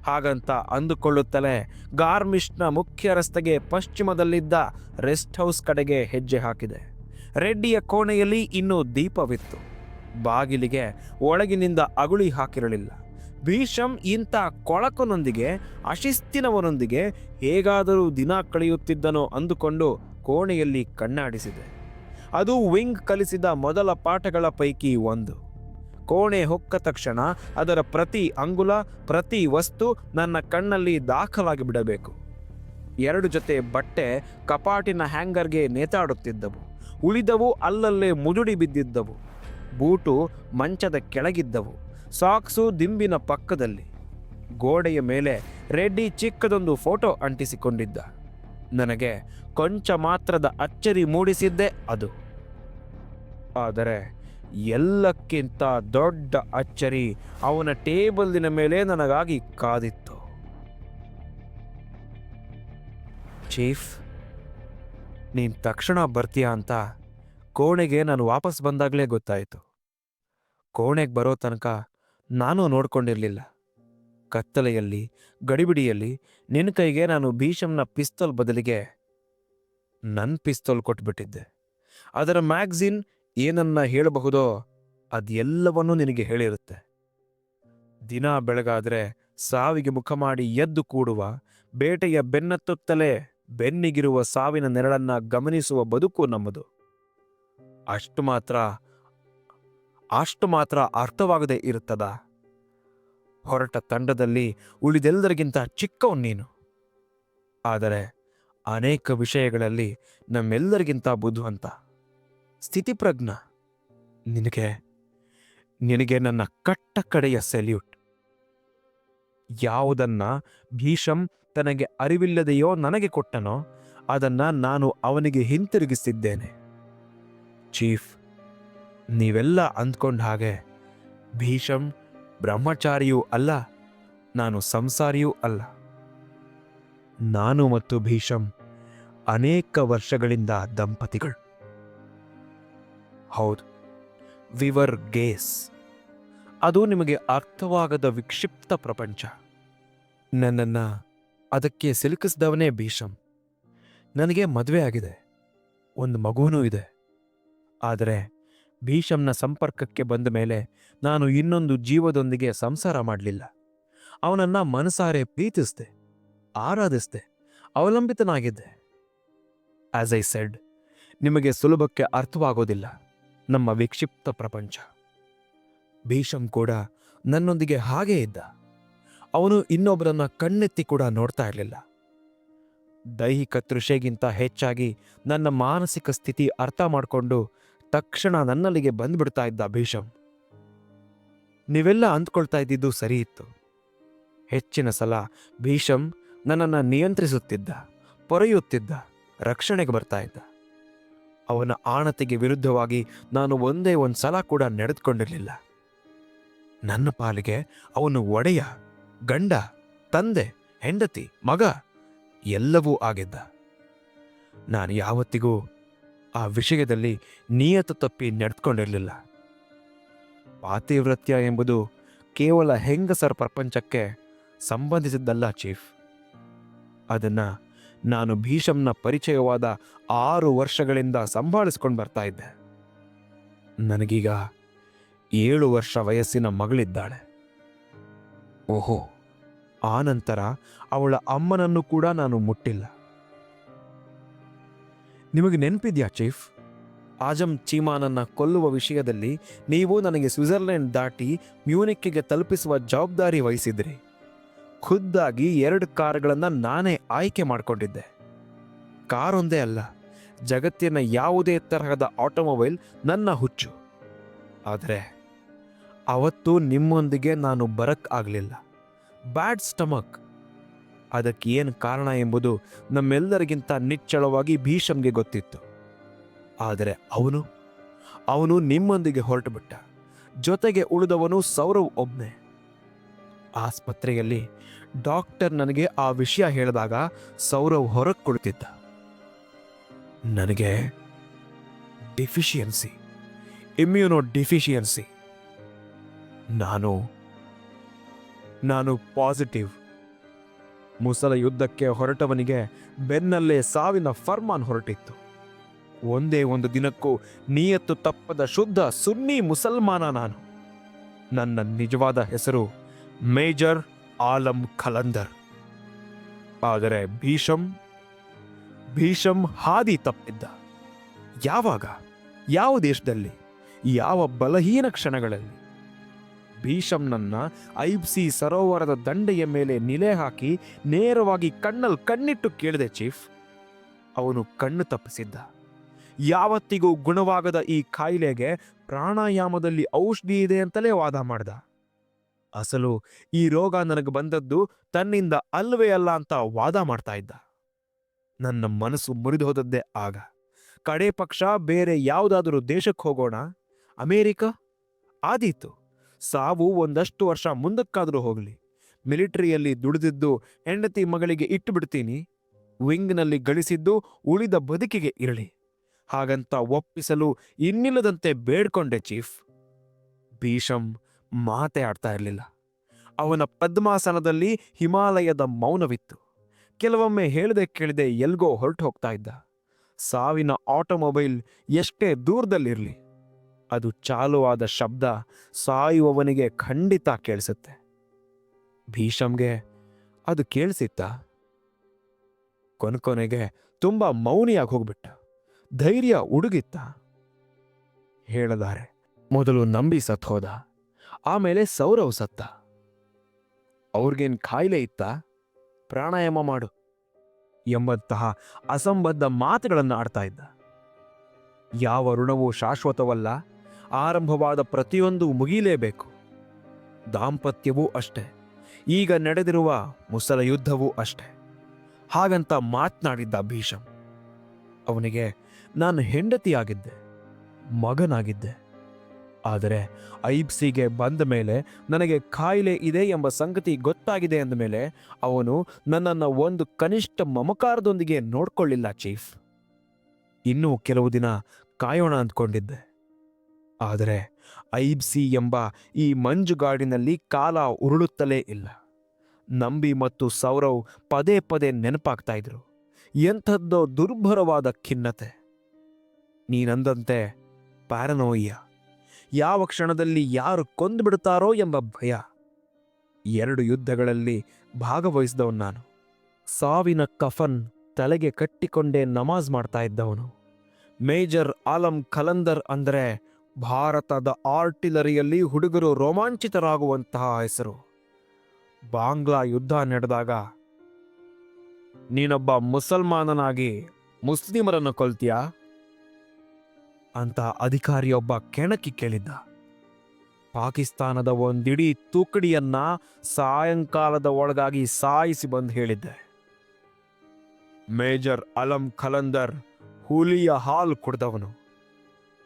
ಹಾಗಂತ ಅಂದುಕೊಳ್ಳುತ್ತಲೇ ಗಾರ್ಮಿಷ್ನ ಮುಖ್ಯ ರಸ್ತೆಗೆ ಪಶ್ಚಿಮದಲ್ಲಿದ್ದ ರೆಸ್ಟ್ ಹೌಸ್ ಕಡೆಗೆ ಹೆಜ್ಜೆ ಹಾಕಿದೆ. ರೆಡ್ಡಿಯ ಕೋಣೆಯಲ್ಲಿ ಇನ್ನೂ ದೀಪವಿತ್ತು. ಬಾಗಿಲಿಗೆ ಒಳಗಿನಿಂದ ಅಗುಳಿ ಹಾಕಿರಲಿಲ್ಲ. ಭೀಷಂ ಇಂಥ ಕೊಳಕನೊಂದಿಗೆ, ಅಶಿಸ್ತಿನವನೊಂದಿಗೆ ಹೇಗಾದರೂ ದಿನ ಕಳೆಯುತ್ತಿದ್ದನೋ ಅಂದುಕೊಂಡು ಕೋಣೆಯಲ್ಲಿ ಕಣ್ಣಾಡಿಸಿದೆ. ಅದು ವಿಂಗ್ ಕಲಿಸಿದ ಮೊದಲ ಪಾಠಗಳ ಪೈಕಿ ಒಂದು. ಕೋಣೆ ಹೊಕ್ಕ ತಕ್ಷಣ ಅದರ ಪ್ರತಿ ಅಂಗುಲ, ಪ್ರತಿ ವಸ್ತು ನನ್ನ ಕಣ್ಣಲ್ಲಿ ದಾಖಲಾಗಿ ಬಿಡಬೇಕು. ಎರಡು ಜೊತೆ ಬಟ್ಟೆ ಕಪಾಟಿನ ಹ್ಯಾಂಗರ್ಗೆ ನೇತಾಡುತ್ತಿದ್ದವು. ಉಳಿದವು ಅಲ್ಲಲ್ಲೇ ಮುದುಡಿ ಬಿದ್ದಿದ್ದವು. ಬೂಟು ಮಂಚದ ಕೆಳಗಿದ್ದವು. ಸಾಕ್ಸು ದಿಂಬಿನ ಪಕ್ಕದಲ್ಲಿ. ಗೋಡೆಯ ಮೇಲೆ ರೆಡ್ಡಿ ಚಿಕ್ಕದೊಂದು ಫೋಟೋ ಅಂಟಿಸಿಕೊಂಡಿದ್ದ. ನನಗೆ ಕೊಂಚ ಮಾತ್ರದ ಅಚ್ಚರಿ ಮೂಡಿಸಿದ್ದೇ ಅದು. ಆದರೆ ಎಲ್ಲಕ್ಕಿಂತ ದೊಡ್ಡ ಅಚ್ಚರಿ ಅವನ ಟೇಬಲ್ನ ಮೇಲೆ ನನಗಾಗಿ ಕಾದಿತ್ತು. ಚೀಫ್, ನೀನು ತಕ್ಷಣ ಬರ್ತೀಯಾ ಅಂತ ಕೋಣೆಗೆ ನಾನು ವಾಪಸ್ ಬಂದಾಗಲೇ ಗೊತ್ತಾಯಿತು. ಕೋಣೆಗೆ ಬರೋ ತನಕ ನಾನು ನೋಡ್ಕೊಂಡಿರಲಿಲ್ಲ. ಕತ್ತಲೆಯಲ್ಲಿ, ಗಡಿಬಿಡಿಯಲ್ಲಿ ನಿನ್ನ ಕೈಗೆ ನಾನು ಭೀಷಮ್ನ ಪಿಸ್ತೋಲ್ ಬದಲಿಗೆ ನನ್ನ ಪಿಸ್ತೋಲ್ ಕೊಟ್ಬಿಟ್ಟಿದ್ದೆ. ಅದರ ಮ್ಯಾಗ್ಝಿನ್ ಏನನ್ನ ಹೇಳಬಹುದೋ ಅದೆಲ್ಲವನ್ನೂ ನಿನಗೆ ಹೇಳಿರುತ್ತೆ. ದಿನ ಬೆಳಗಾದ್ರೆ ಸಾವಿಗೆ ಮುಖ ಮಾಡಿ ಎದ್ದು ಕೂಡುವ, ಬೇಟೆಯ ಬೆನ್ನತ್ತುತ್ತಲೇ ಬೆನ್ನಿಗಿರುವ ಸಾವಿನ ನೆರಳನ್ನ ಗಮನಿಸುವ ಬದುಕು ನಮ್ಮದು. ಅಷ್ಟು ಮಾತ್ರ ಅಷ್ಟು ಮಾತ್ರ ಅರ್ಥವಾಗದೇ ಇರುತ್ತದ? ಹೊರಟ ತಂಡದಲ್ಲಿ ಉಳಿದೆಲ್ಲರಿಗಿಂತ ಚಿಕ್ಕವನು ನೀನು. ಆದರೆ ಅನೇಕ ವಿಷಯಗಳಲ್ಲಿ ನಮ್ಮೆಲ್ಲರಿಗಿಂತ ಬುದ್ಧಿವಂತ. ಸ್ಥಿತಿಪ್ರಜ್ಞ. ನಿನಗೆ ನಿನಗೆ ನನ್ನ ಕಟ್ಟ ಕಡೆಯ ಸೆಲ್ಯೂಟ್. ಯಾವುದನ್ನ ಭೀಷಂ ತನಗೆ ಅರಿವಿಲ್ಲದೆಯೋ ನನಗೆ ಕೊಟ್ಟನೋ, ಅದನ್ನ ನಾನು ಅವನಿಗೆ ಹಿಂತಿರುಗಿಸಿದ್ದೇನೆ. ಚೀಫ್. ನೀವೆಲ್ಲ ಅಂದ್ಕೊಂಡ ಹಾಗೆ ಭೀಷಂ ಬ್ರಹ್ಮಚಾರಿಯೂ ಅಲ್ಲ, ನಾನು ಸಂಸಾರಿಯೂ ಅಲ್ಲ. ನಾನು ಮತ್ತು ಭೀಷಂ ಅನೇಕ ವರ್ಷಗಳಿಂದ ದಂಪತಿಗಳು. ಹೌದು, ವಿವರ್ ಗೇಸ್. ಅದು ನಿಮಗೆ ಅರ್ಥವಾಗದ ವಿಕ್ಷಿಪ್ತ ಪ್ರಪಂಚ. ನನ್ನನ್ನ ಅದಕ್ಕೆ ಸಿಲುಕಿಸಿದವನೇ ಭೀಷಂ. ನನಗೆ ಮದುವೆ ಆಗಿದೆ ಒಂದು ಮಗುವೂ ಇದೆ. ಆದರೆ ಭೀಷಮ್ನ ಸಂಪರ್ಕಕ್ಕೆ ಬಂದ ಮೇಲೆ ನಾನು ಇನ್ನೊಂದು ಜೀವದೊಂದಿಗೆ ಸಂಸಾರ ಮಾಡಲಿಲ್ಲ. ಅವನನ್ನ ಮನಸಾರೆ ಪ್ರೀತಿಸ್ದೆ, ಆರಾಧಿಸ್ದೆ, ಅವಲಂಬಿತನಾಗಿದ್ದೆ. ಆಸ್ ಐ ಸೆಡ್ ನಿಮಗೆ ಸುಲಭಕ್ಕೆ ಅರ್ಥವಾಗೋದಿಲ್ಲ ನಮ್ಮ ವಿಕ್ಷಿಪ್ತ ಪ್ರಪಂಚ. ಭೀಷಮ್ ಕೂಡ ನನ್ನೊಂದಿಗೆ ಹಾಗೇ ಇದ್ದ. ಅವನು ಇನ್ನೊಬ್ಬರನ್ನ ಕಣ್ಣೆತ್ತಿ ಕೂಡ ನೋಡ್ತಾ ಇರಲಿಲ್ಲ. ದೈಹಿಕ ತೃಷೆಗಿಂತ ಹೆಚ್ಚಾಗಿ ನನ್ನ ಮಾನಸಿಕ ಸ್ಥಿತಿ ಅರ್ಥ ಮಾಡಿಕೊಂಡು ತಕ್ಷಣ ನನ್ನಲ್ಲಿಗೆ ಬಂದ್ಬಿಡ್ತಾ ಇದ್ದ ಭೀಷಂ. ನೀವೆಲ್ಲ ಅಂದ್ಕೊಳ್ತಾ ಇದ್ದಿದ್ದು ಸರಿ ಇತ್ತು. ಹೆಚ್ಚಿನ ಸಲ ಭೀಷಂ ನನ್ನನ್ನು ನಿಯಂತ್ರಿಸುತ್ತಿದ್ದ, ಪೊರೆಯುತ್ತಿದ್ದ, ರಕ್ಷಣೆಗೆ ಬರ್ತಾ ಇದ್ದ. ಅವನ ಆಣತಿಗೆ ವಿರುದ್ಧವಾಗಿ ನಾನು ಒಂದೇ ಒಂದು ಸಲ ಕೂಡ ನಡೆದುಕೊಂಡಿರಲಿಲ್ಲ. ನನ್ನ ಪಾಲಿಗೆ ಅವನು ಒಡೆಯ, ಗಂಡ, ತಂದೆ, ಹೆಂಡತಿ, ಮಗ ಎಲ್ಲವೂ ಆಗಿದ್ದ. ನಾನು ಯಾವತ್ತಿಗೂ ಆ ವಿಷಯದಲ್ಲಿ ನಿಯತ ತಪ್ಪಿ ನಡೆದುಕೊಂಡಿರಲಿಲ್ಲ ಪಾತಿವೃತ್ಯ ಎಂಬುದು ಕೇವಲ ಹೆಂಗಸರ ಪ್ರಪಂಚಕ್ಕೆ ಸಂಬಂಧಿಸಿದ್ದಲ್ಲ, ಚೀಫ್. ಅದನ್ನು ನಾನು ಭೀಷಮ್ನ ಪರಿಚಯವಾದ ಆರು ವರ್ಷಗಳಿಂದ ಸಂಭಾಳಿಸ್ಕೊಂಡು ಬರ್ತಾ ಇದ್ದೆ. ನನಗೀಗ ಏಳು ವರ್ಷ ವಯಸ್ಸಿನ ಮಗಳಿದ್ದಾಳೆ. ಓಹೋ, ಆ ನಂತರ ಅವಳ ಅಮ್ಮನನ್ನು ಕೂಡ ನಾನು ಮುಟ್ಟಿಲ್ಲ. ನಿಮಗೆ ನೆನಪಿದ್ಯಾ, ಚೀಫ್? ಆಜಮ್ ಚೀಮಾನನ್ನ ಕೊಲ್ಲುವ ವಿಷಯದಲ್ಲಿ ನೀವು ನನಗೆ ಸ್ವಿಟ್ಜರ್ಲೆಂಡ್ ದಾಟಿ ಮ್ಯೂನಿಕ್ಕಿಗೆ ತಲುಪಿಸುವ ಜವಾಬ್ದಾರಿ ವಹಿಸಿದ್ರಿ. ಖುದ್ದಾಗಿ ಎರಡು ಕಾರ್ಗಳನ್ನು ನಾನೇ ಆಯ್ಕೆ ಮಾಡಿಕೊಂಡಿದ್ದೆ. ಕಾರೊಂದೇ ಅಲ್ಲ, ಜಗತ್ತಿನ ಯಾವುದೇ ತರಹದ ಆಟೋಮೊಬೈಲ್ ನನ್ನ ಹುಚ್ಚು. ಆದರೆ ಅವತ್ತು ನಿಮ್ಮೊಂದಿಗೆ ನಾನು ಬರಕ್ ಆಗಲಿಲ್ಲ. Bad stomach. ಅದಕ್ಕೆ ಏನು ಕಾರಣ ಎಂಬುದು ನಮ್ಮೆಲ್ಲರಿಗಿಂತ ನಿಚ್ಚಳವಾಗಿ ಭೀಷಮ್ಗೆ ಗೊತ್ತಿತ್ತು. ಆದರೆ ಅವನು ಅವನು ನಿಮ್ಮೊಂದಿಗೆ ಹೊರಟುಬಿಟ್ಟ. ಜೊತೆಗೆ ಉಳಿದವನು ಸೌರವ್ ಒಬ್ಬನೇ ಆಸ್ಪತ್ರೆಯಲ್ಲಿ ಡಾಕ್ಟರ್ ನನಗೆ ಆ ವಿಷಯ ಹೇಳಿದಾಗ ಸೌರವ್ ಹೊರಗೆ ಕುಳಿತಿದ್ದ. ನನಗೆ ಡಿಫಿಷಿಯನ್ಸಿ ಇಮ್ಯುನೋ ಡಿಫಿಷಿಯನ್ಸಿ ನಾನು ನಾನು ಪಾಸಿಟಿವ್. ಮುಸಲ ಯುದ್ಧಕ್ಕೆ ಹೊರಟವನಿಗೆ ಬೆನ್ನಲ್ಲೇ ಸಾವಿನ ಫರ್ಮಾನ್ ಹೊರಟಿತ್ತು. ಒಂದೇ ಒಂದು ದಿನಕ್ಕೂ ನಿಯತ್ತು ತಪ್ಪದ ಶುದ್ಧ ಸುನ್ನಿ ಮುಸಲ್ಮಾನ ನಾನು. ನನ್ನ ನಿಜವಾದ ಹೆಸರು ಮೇಜರ್ ಆಲಂ ಖಲಂದರ್. ಆದರೆ ಭೀಷಂ ಭೀಷಂ ಹಾದಿ ತಪ್ಪಿದ್ದ. ಯಾವಾಗ? ಯಾವ ದೇಶದಲ್ಲಿ? ಯಾವ ಬಲಹೀನ ಕ್ಷಣಗಳಲ್ಲಿ? ಭೀಷಮ್ನನ್ನ ಐಬ್ಸಿ ಸರೋವರದ ದಂಡೆಯ ಮೇಲೆ ನಿಲೆ ಹಾಕಿ ನೇರವಾಗಿ ಕಣ್ಣಲ್ಲಿ ಕಣ್ಣಿಟ್ಟು ಕೇಳಿದೆ ಚೀಫ್. ಅವನು ಕಣ್ಣು ತಪ್ಪಿಸಿದ್ದ. ಯಾವತ್ತಿಗೂ ಗುಣವಾಗದ ಈ ಕಾಯಿಲೆಗೆ ಪ್ರಾಣಾಯಾಮದಲ್ಲಿ ಔಷಧಿ ಇದೆ ಅಂತಲೇ ವಾದ ಮಾಡ್ದ. ಅಸಲು ಈ ರೋಗ ನನಗೆ ಬಂದದ್ದು ತನ್ನಿಂದ ಅಲ್ವೇ ಅಲ್ಲ ಅಂತ ವಾದ ಮಾಡ್ತಾ ಇದ್ದ. ನನ್ನ ಮನಸ್ಸು ಮುರಿದು ಹೋದದ್ದೇ ಆಗ. ಕಡೆ ಪಕ್ಷ ಬೇರೆ ಯಾವುದಾದರೂ ದೇಶಕ್ಕೆ ಹೋಗೋಣ? ಅಮೇರಿಕ? ಆದೀತು. ಸಾವು ಒಂದಷ್ಟು ವರ್ಷ ಮುಂದಕ್ಕಾದರೂ ಹೋಗಲಿ. ಮಿಲಿಟರಿಯಲ್ಲಿ ದುಡಿದಿದ್ದು ಹೆಂಡತಿ ಮಗಳಿಗೆ ಇಟ್ಟು ಬಿಡ್ತೀನಿ ವಿಂಗ್ನಲ್ಲಿ ಗಳಿಸಿದ್ದು ಉಳಿದ ಬದುಕಿಗೆ ಇರಲಿ. ಹಾಗಂತ ಒಪ್ಪಿಸಲು ಇನ್ನಿಲ್ಲದಂತೆ ಬೇಡ್ಕೊಂಡೆ ಚೀಫ್. ಭೀಷಂ ಮಾತೆ ಆಡ್ತಾ ಇರಲಿಲ್ಲ. ಅವನ ಪದ್ಮಾಸನದಲ್ಲಿ ಹಿಮಾಲಯದ ಮೌನವಿತ್ತು. ಕೆಲವೊಮ್ಮೆ ಹೇಳದೆ ಕೇಳದೆ ಎಲ್ಗೋ ಹೊರಟು ಹೋಗ್ತಾ ಇದ್ದ. ಸಾವಿನ ಆಟೋಮೊಬೈಲ್ ಎಷ್ಟೇ ದೂರದಲ್ಲಿರಲಿ. ಅದು ಚಾಲುವಾದ ಶಬ್ದ ಸಾಯುವವನಿಗೆ ಖಂಡಿತ ಕೇಳಿಸುತ್ತೆ. ಭೀಷಮ್ಗೆ ಅದು ಕೇಳಿಸಿತ್ತ. ಕೊನೆಗೆ ತುಂಬ ಮೌನಿಯಾಗಿ ಹೋಗ್ಬಿಟ್ಟ. ಧೈರ್ಯ ಉಡುಗಿತ್ತ. ಹೇಳದಾರೆ, ಮೊದಲು ನಂಬಿ ಸತ್ ಹೋದ, ಆಮೇಲೆ ಸೌರವ್ ಸತ್ತ. ಅವ್ರಿಗೇನ್ ಖಾಯಿಲೆ ಇತ್ತ? ಪ್ರಾಣಾಯಾಮ ಮಾಡು ಎಂಬಂತಹ ಅಸಂಬದ್ಧ ಮಾತುಗಳನ್ನು ಆಡ್ತಾ ಇದ್ದ. ಯಾವ ಋಣವೂ ಶಾಶ್ವತವಲ್ಲ. ಆರಂಭವಾದ ಪ್ರತಿಯೊಂದು ಮುಗಿಲೇಬೇಕು. ದಾಂಪತ್ಯವೂ ಅಷ್ಟೇ. ಈಗ ನಡೆದಿರುವ ಮುಸಲ ಯುದ್ಧವೂ ಅಷ್ಟೆ. ಹಾಗಂತ ಮಾತನಾಡಿದ್ದ ಭೀಷಮ್. ಅವನಿಗೆ ನಾನು ಹೆಂಡತಿಯಾಗಿದ್ದೆ, ಮಗನಾಗಿದ್ದೆ. ಆದರೆ ಐಬ್ಸಿಗೆ ಬಂದ ಮೇಲೆ ನನಗೆ ಕಾಯಿಲೆ ಇದೆ ಎಂಬ ಸಂಗತಿ ಗೊತ್ತಾಗಿದೆ ಅಂದ ಮೇಲೆ ಅವನು ನನ್ನನ್ನು ಒಂದು ಕನಿಷ್ಠ ಮಮಕಾರದೊಂದಿಗೆ ನೋಡ್ಕೊಳ್ಳಿಲ್ಲ ಚೀಫ್. ಇನ್ನೂ ಕೆಲವು ದಿನ ಕಾಯೋಣ ಅಂದ್ಕೊಂಡಿದ್ದೆ. ಆದರೆ ಐಬ್ಸಿ ಎಂಬ ಈ ಮಂಜುಗಾಡಿನಲ್ಲಿ ಕಾಲ ಉರುಳುತ್ತಲೇ ಇಲ್ಲ. ನಂಬಿ ಮತ್ತು ಸೌರವ್ ಪದೇ ಪದೇ ನೆನಪಾಗ್ತಾ ಇದ್ರು. ಎಂಥದ್ದೋ ದುರ್ಭರವಾದ ಖಿನ್ನತೆ. ನೀನಂದಂತೆ ಪ್ಯಾರನೋಯ್ಯ. ಯಾವ ಕ್ಷಣದಲ್ಲಿ ಯಾರು ಕೊಂದುಬಿಡ್ತಾರೋ ಎಂಬ ಭಯ. ಎರಡು ಯುದ್ಧಗಳಲ್ಲಿ ಭಾಗವಹಿಸಿದವನು ನಾನು. ಸಾವಿನ ಕಫನ್ ತಲೆಗೆ ಕಟ್ಟಿಕೊಂಡೇ ನಮಾಜ್ ಮಾಡ್ತಾ ಇದ್ದವನು. ಮೇಜರ್ ಆಲಂ ಖಲಂದರ್ ಅಂದರೆ ಭಾರತದ ಆರ್ಟಿಲರಿಯಲ್ಲಿ ಹುಡುಗರು ರೋಮಾಂಚಿತರಾಗುವಂತಹ ಹೆಸರು. ಬಾಂಗ್ಲಾ ಯುದ್ಧ ನಡೆದಾಗ ನೀನೊಬ್ಬ ಮುಸಲ್ಮಾನನಾಗಿ ಮುಸ್ಲಿಮರನ್ನು ಕೊಲ್ತೀಯ? ಅಂತ ಅಧಿಕಾರಿಯೊಬ್ಬ ಕೆಣಕಿ ಕೇಳಿದ್ದ. ಪಾಕಿಸ್ತಾನದ ಒಂದಿಡೀ ತುಕಡಿಯನ್ನ ಸಾಯಂಕಾಲದ ಒಳಗಾಗಿ ಸಾಯಿಸಿ ಬಂದು ಹೇಳಿದ್ದೆ. ಮೇಜರ್ ಅಲಂ ಖಲಂದರ್ ಹುಲಿಯ ಹಾಲು ಕುಡ್ದವನು.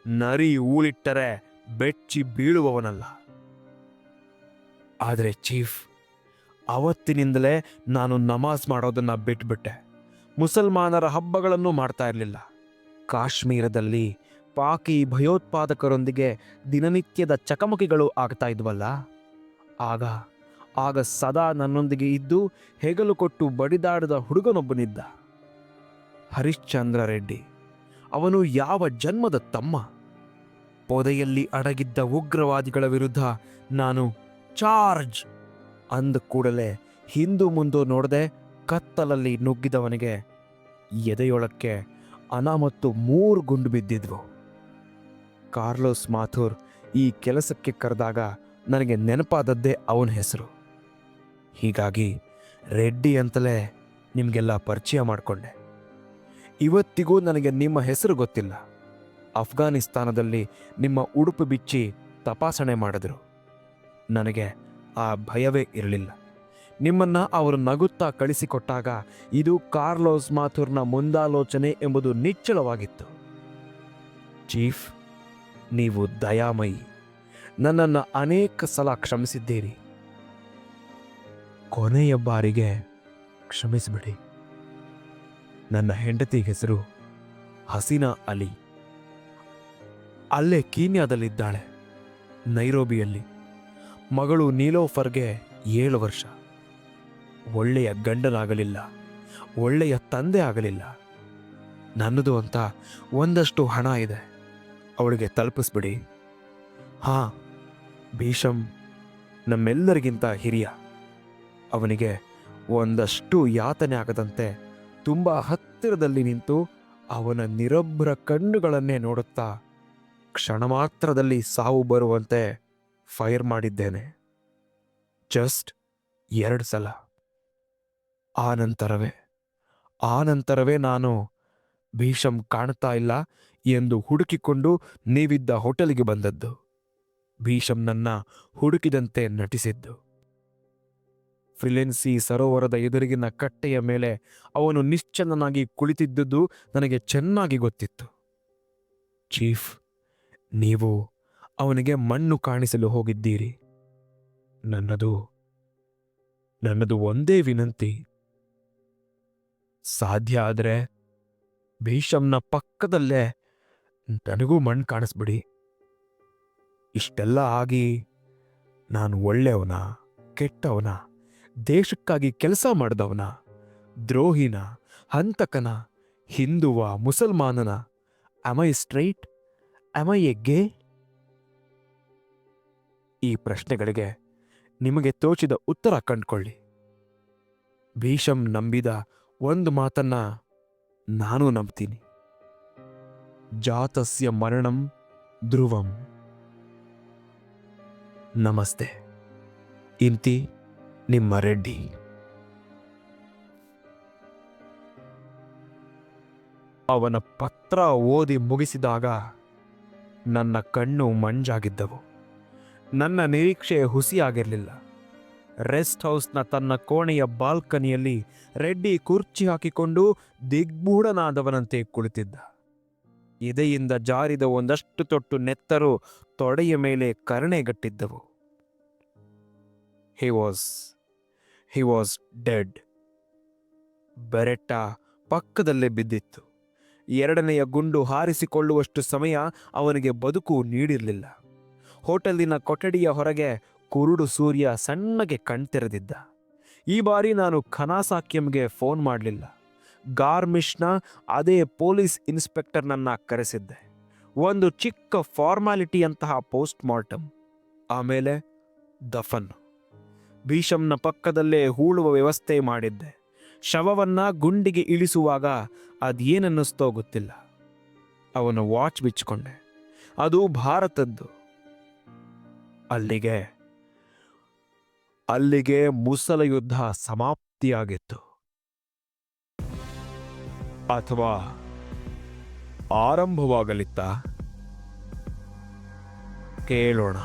ನರಿ ಊಳಿಟ್ಟರೆ ಬೆಚ್ಚಿ ಬೀಳುವವನಲ್ಲ. ಆದರೆ ಚೀಫ್, ಅವತ್ತಿನಿಂದಲೇ ನಾನು ನಮಾಜ್ ಮಾಡೋದನ್ನ ಬಿಟ್ಬಿಟ್ಟೆ. ಮುಸಲ್ಮಾನರ ಹಬ್ಬಗಳನ್ನು ಮಾಡ್ತಾ ಇರಲಿಲ್ಲ. ಕಾಶ್ಮೀರದಲ್ಲಿ ಪಾಕಿ ಭಯೋತ್ಪಾದಕರೊಂದಿಗೆ ದಿನನಿತ್ಯದ ಚಕಮಕಿಗಳು ಆಗ್ತಾ ಇದ್ವಲ್ಲ? ಆಗ ಆಗ ಸದಾ ನನ್ನೊಂದಿಗೆ ಇದ್ದು ಹೆಗಲು ಕೊಟ್ಟು ಬಡಿದಾಡದ ಹುಡುಗನೊಬ್ಬನಿದ್ದ. ಹರಿಶ್ಚಂದ್ರ ರೆಡ್ಡಿ, ಅವನು ಯಾವ ಜನ್ಮದ ತಮ್ಮ? ಪೊದೆಯಲ್ಲಿ ಅಡಗಿದ್ದ ಉಗ್ರವಾದಿಗಳ ವಿರುದ್ಧ ನಾನು ಚಾರ್ಜ್ ಅಂದ ಕೂಡಲೇ ಹಿಂದು ಮುಂದು ನೋಡದೆ ಕತ್ತಲಲ್ಲಿ ನುಗ್ಗಿದವನಿಗೆ ಎದೆಯೊಳಕ್ಕೆ ಅನಾಮತ್ತು ಮೂರು ಗುಂಡು ಬಿದ್ದಿದ್ವು. ಕಾರ್ಲೋಸ್ ಮಾಥೂರ್ ಈ ಕೆಲಸಕ್ಕೆ ಕರೆದಾಗ ನನಗೆ ನೆನಪಾದದ್ದೇ ಅವನ ಹೆಸರು. ಹೀಗಾಗಿ ರೆಡ್ಡಿ ಅಂತಲೇ ನಿಮಗೆಲ್ಲ ಪರಿಚಯ ಮಾಡಿಕೊಂಡೆ. ಇವತ್ತಿಗೂ ನನಗೆ ನಿಮ್ಮ ಹೆಸರು ಗೊತ್ತಿಲ್ಲ. ಅಫ್ಘಾನಿಸ್ತಾನದಲ್ಲಿ ನಿಮ್ಮ ಉಡುಪು ಬಿಚ್ಚಿ ತಪಾಸಣೆ ಮಾಡಿದರು. ನನಗೆ ಆ ಭಯವೇ ಇರಲಿಲ್ಲ. ನಿಮ್ಮನ್ನು ಅವರು ನಗುತ್ತಾ ಕಳಿಸಿಕೊಟ್ಟಾಗ ಇದು ಕಾರ್ಲೋಸ್ ಮಾಥುರ್ನ ಮುಂದಾಲೋಚನೆ ಎಂಬುದು ನಿಚ್ಚಳವಾಗಿತ್ತು. ಚೀಫ್, ನೀವು ದಯಾಮಯಿ. ನನ್ನನ್ನು ಅನೇಕ ಸಲ ಕ್ಷಮಿಸಿದ್ದೀರಿ. ಕೊನೆಯ ಬಾರಿಗೆ ಕ್ಷಮಿಸಿಬಿಡಿ. ನನ್ನ ಹೆಂಡತಿ ಹೆಸರು ಹಸೀನಾ ಅಲಿ. ಅಲ್ಲೇ ಕೀನ್ಯಾದಲ್ಲಿದ್ದಾಳೆ, ನೈರೋಬಿಯಲ್ಲಿ. ಮಗಳು ನೀಲೋಫರ್ಗೆ ಏಳು ವರ್ಷ. ಒಳ್ಳೆಯ ಗಂಡನಾಗಲಿಲ್ಲ, ಒಳ್ಳೆಯ ತಂದೆ ಆಗಲಿಲ್ಲ. ನನ್ನದು ಅಂತ ಒಂದಷ್ಟು ಹಣ ಇದೆ, ಅವಳಿಗೆ ತಲುಪಿಸ್ಬಿಡಿ. ಹಾ ಭೀಷಮ್ ನಮ್ಮೆಲ್ಲರಿಗಿಂತ ಹಿರಿಯ. ಅವನಿಗೆ ಒಂದಷ್ಟು ಯಾತನೆ ಆಗದಂತೆ ತುಂಬ ಹತ್ತಿರದಲ್ಲಿ ನಿಂತು ಅವನ ನಿರಭ್ರ ಕಣ್ಣುಗಳನ್ನೇ ನೋಡುತ್ತಾ ಕ್ಷಣ ಮಾತ್ರದಲ್ಲಿ ಸಾವು ಬರುವಂತೆ ಫೈರ್ ಮಾಡಿದ್ದೇನೆ. ಜಸ್ಟ್ ಎರಡು ಸಲ. ಆ ನಂತರವೇ ಆ ನಂತರವೇ ನಾನು ಭೀಷಂ ಕಾಣ್ತಾ ಇಲ್ಲ ಎಂದು ಹುಡುಕಿಕೊಂಡು ನೀವಿದ್ದ ಹೋಟೆಲ್ಗೆ ಬಂದದ್ದು. ಭೀಷಂ ನನ್ನ ಹುಡುಕಿದಂತೆ ನಟಿಸಿದ್ದು. ಫಿಲೆನ್ಸಿ ಸರೋವರದ ಎದುರಿಗಿನ ಕಟ್ಟೆಯ ಮೇಲೆ ಅವನು ನಿಶ್ಚಲನಾಗಿ ಕುಳಿತಿದ್ದುದು ನನಗೆ ಚೆನ್ನಾಗಿ ಗೊತ್ತಿತ್ತು. ಚೀಫ್ ನೀವು ಅವನಿಗೆ ಮಣ್ಣು ಕಾಣಿಸಲು ಹೋಗಿದ್ದೀರಿ. ನನ್ನದು ನನ್ನದು ಒಂದೇ ವಿನಂತಿ. ಸಾಧ್ಯ ಆದರೆ ಭೀಷಮ್ನ ಪಕ್ಕದಲ್ಲೇ ನನಗೂ ಮಣ್ಣು ಕಾಣಿಸ್ಬಿಡಿ. ಇಷ್ಟೆಲ್ಲ ಆಗಿ ನಾನು ಒಳ್ಳೆಯವನ, ಕೆಟ್ಟವನ, ದೇಶಕ್ಕಾಗಿ ಕೆಲಸ ಮಾಡಿದವನ, ದ್ರೋಹಿನ, ಹಂತಕನ, ಹಿಂದುವ, ಮುಸಲ್ಮಾನನ ಐ ಸ್ಟ್ರೈಟ್ ಐ ಎ ಈ ಪ್ರಶ್ನೆಗಳಿಗೆ ನಿಮಗೆ ತೋಚಿದ ಉತ್ತರ ಕಂಡುಕೊಳ್ಳಿ. ಭೀಷಂ ನಂಬಿದ ಒಂದು ಮಾತನ್ನ ನಾನು ನಂಬ್ತೀನಿ. ಜಾತಸ್ಯ ಮರಣಂ ಧ್ರುವಂ. ನಮಸ್ತೆ. ಇಂತಿ ನಿಮ್ಮ ರೆಡ್ಡಿ. ಅವನ ಪತ್ರ ಓದಿ ಮುಗಿಸಿದಾಗ ನನ್ನ ಕಣ್ಣು ಮಂಜಾಗಿದ್ದವು. ನನ್ನ ನಿರೀಕ್ಷೆ ಹುಸಿಯಾಗಿರಲಿಲ್ಲ. ರೆಸ್ಟ್ ಹೌಸ್ನ ತನ್ನ ಕೋಣೆಯ ಬಾಲ್ಕನಿಯಲ್ಲಿ ರೆಡ್ಡಿ ಕುರ್ಚಿ ಹಾಕಿಕೊಂಡು ದಿಗ್ಮೂಢನಾದವನಂತೆ ಕುಳಿತಿದ್ದ. ಇದೆಯಿಂದ ಜಾರಿದ ಒಂದಷ್ಟು ತೊಟ್ಟು ನೆತ್ತರು ತೊಡೆಯ ಮೇಲೆ ಕರುಣೆಗಟ್ಟಿದ್ದವು. He was he was dead Beretta ಪಕ್ಕದಲ್ಲೇ ಬಿದ್ದಿತ್ತು. ಎರಡನೆಯ ಗುಂಡು ಹಾರಿಸಿಕೊಳ್ಳುವಷ್ಟು ಸಮಯ ಅವನಿಗೆ ಬದುಕು ನೀಡಿರಲಿಲ್ಲ. ಹೋಟೆಲಿನ ಕೊಠಡಿಯ ಹೊರಗೆ ಕುರುಡು ಸೂರ್ಯ ಸಣ್ಣಗೆ ಕಣ್ತೆರೆದಿದ್ದ. ಈ ಬಾರಿ ನಾನು ಖನಾಸಾಕ್ಯಂಗೆ ಫೋನ್ ಮಾಡಲಿಲ್ಲ. ಗಾರ್ಮಿಷ್ನ ಅದೇ ಪೊಲೀಸ್ ಇನ್ಸ್ಪೆಕ್ಟರ್ನನ್ನ ಕರೆಸಿದ್ದೆ. ಒಂದು ಚಿಕ್ಕ ಫಾರ್ಮಾಲಿಟಿಯಂತಹ ಪೋಸ್ಟ್ ಮಾರ್ಟಮ್ ಆಮೇಲೆ ದಫನ್. ಭೀಷಮ್ನ ಪಕ್ಕದಲ್ಲೇ ಹೂಳುವ ವ್ಯವಸ್ಥೆ ಮಾಡಿದ್ದೆ. ಶವವನ್ನ ಗುಂಡಿಗೆ ಇಳಿಸುವಾಗ ಅದೇನನ್ನಿಸ್ತೋ ಗೊತ್ತಿಲ್ಲ. ಅವನ ವಾಚ್ ಬಿಚ್ಚಿಕೊಂಡೆ. ಅದು ಭಾರತದ್ದು. ಅಲ್ಲಿಗೆ ಅಲ್ಲಿಗೆ ಮುಸಲ ಯುದ್ಧ ಸಮಾಪ್ತಿಯಾಗಿತ್ತು. ಅಥವಾ ಆರಂಭವಾಗಲಿತ್ತ? ಕೇಳೋಣ.